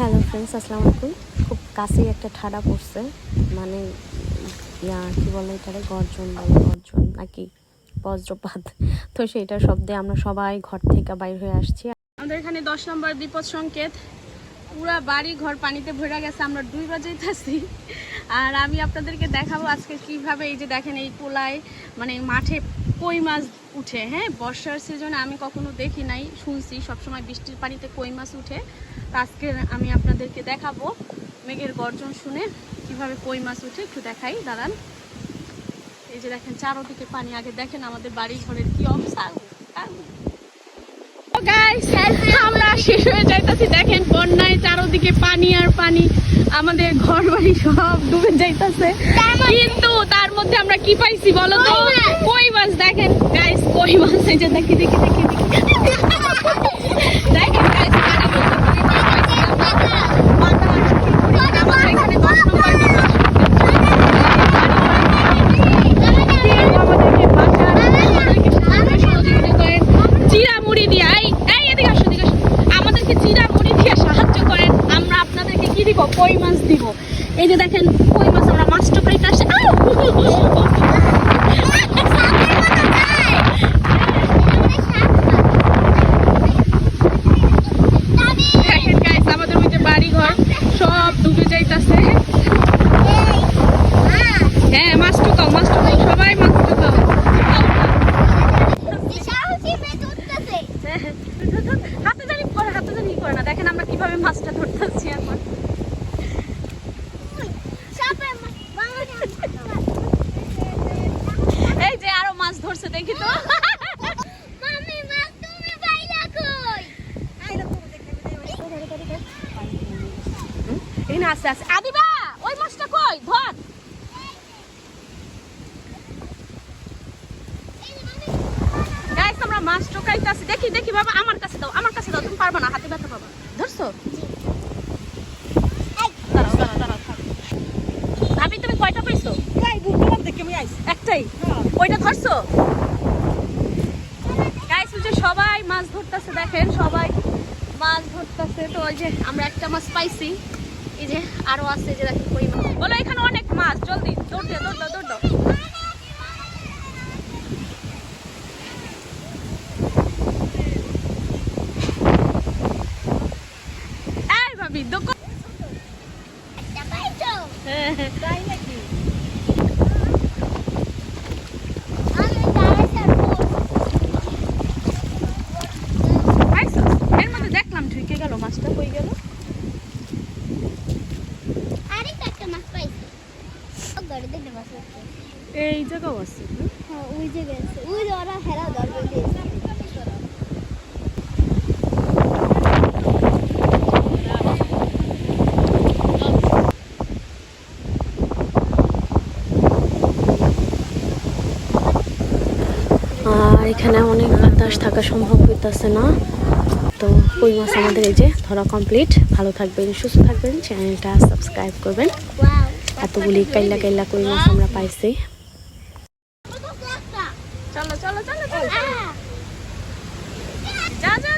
Hello friends, আসসালামু আলাইকুম। খুব কাছেই একটা ঠাডা পড়ছে। মানে কি বলে এটারে গর্জন বলে, গর্জন, নাকি বজ্রপাত। তো সেটার শব্দে আমরা সবাই ঘর থেকে বাইর হয়ে আসছি। আমাদের এখানে দশ নম্বর বিপদ সংকেত। পুরা বাড়ি ঘর পানিতে ভরে গেছে, আমরা দুই বাজাইতেছি আর আমি আপনাদেরকে দেখাবো আজকে কীভাবে এই যে দেখেন এই পোলায় মানে মাঠে কই মাছ উঠে হ্যাঁ বর্ষার সিজনে আমি কখনো দেখি নাই, শুনছি। সবসময় বৃষ্টির পানিতে কই মাছ উঠে। আজকে আমি আপনাদেরকে দেখাবো মেঘের গর্জন শুনে কীভাবে কই মাছ উঠে, একটু দেখাই, দাঁড়ান। এই যে দেখেন, চারোদিকে পানি। আগে দেখেন আমাদের বাড়ি ঘরের কি অবস্থা। আমরা শেষ হয়ে যাইতাছি। দেখেন, বন্যায় চারোদিকে পানি আর পানি। আমাদের ঘর বাড়ি সব ডুবে যাইতেছে। কিন্তু তার মধ্যে আমরা কি পাইছি বলো তো? কই মাছ? দেখেন গাইস কই মাছ? এই যে দেখি দেখি দেখি দেখি দেখেন গাইস চিরা মুড়ি দিয়া এই এই এদিকে আসো এদিকে আসো আমাদেরকে চিরা মুড়ি দিয়ে সাহায্য করেন আমরা আপনাদেরকে কি দিব কই মাছ দিব এই যে দেখেন কই মাছ আমরা মাছ টকারিতে আসছে আউ! দেখেন guys, আমাদের ওই যে বাড়ি ঘর সব ডুবে যাইতাছে হ্যাঁ মাছ টুকাও মাছ টুকাও সবাই মাছ টুকাও হাতে জানি করে হাতে জানি করে না দেখেন আমরা কীভাবে মাছটা ধরতেছি এখন এই যে আরও ধরছে দেখি তো। এই না আছে আছে আদিবা ওই মাছটা কই? ধর। গাইস আমরা মাছ টোকাইতেছি দেখি দেখি বাবা আমার কাছে দাও আমার কাছে দাও। তুমি পারবে না হাতে ব্যথা পাবা। ধরছো। ভাবি তুমি কয়টা পাইছো? একটাই ওইটা ধরছো? সবাই মাছ ধরতেছে, দেখেন সবাই মাছ ধরতেছে। তো ওই যে আমরা একটা মাছ পাইছি। এই যে আরও আছে যে দেখেন মাছ বলো, এখানে অনেক মাছ, জলদি দৌড় দে দৌড় দাও দৌড় দাও এই ভাবি দোকান পাইছো এর মধ্যে দেখলাম ঢুকে গেল মাছটা কই গেল এই এখানে অনেক বাতাস থাকা সম্ভব হইতাছে না। তো কই মাছ আমাদের এই যে, ধরা কমপ্লিট ভালো থাকবেন, সুস্থ থাকবেন চ্যানেলটা সাবস্ক্রাইব করবেন। এতগুলি কাইলা কাইলা কই মাছ আমরা পাইছি। চলো চলো চলো চলো। যা যা